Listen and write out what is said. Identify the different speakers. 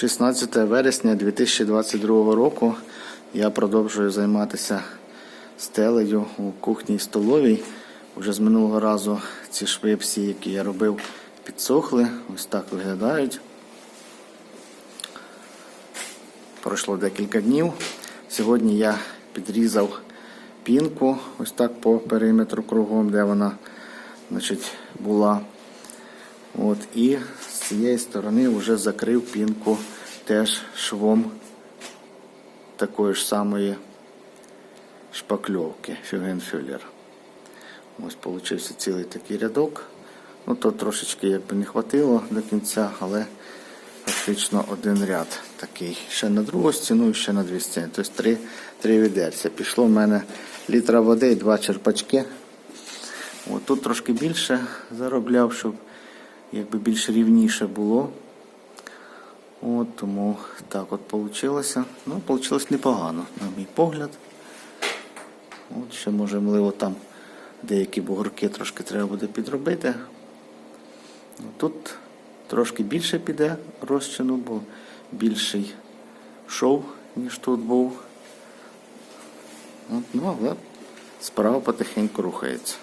Speaker 1: 16 вересня 2022 року я продовжую займатися стелею у кухні і столовій. Уже з минулого разу ці шви всі, які я робив, підсохли. Ось так виглядають. Пройшло декілька днів. Сьогодні я підрізав пінку ось так по периметру кругом, де вона значить, була. От, і цієї сторони вже закрив пінку теж швом такої ж самої шпакльовки Фюгенфюллер. Ось получився цілий такий рядок. Ну, то трошечки якби не хватило до кінця, але фактично один ряд такий. Ще на другу стіну і ще на дві стіни. Тобто три, три відерця. Пішло в мене літра води і два черпачки. От тут трошки більше заробляв, щоб якби більш рівніше було. От тому так от вийшло. Ну, вийшло непогано, на мій погляд. От ще можливо там деякі бугорки трошки треба буде підробити. Ну, Тут трошки більше піде розчину, бо більший шов, ніж тут був. От, ну, але справа потихеньку рухається.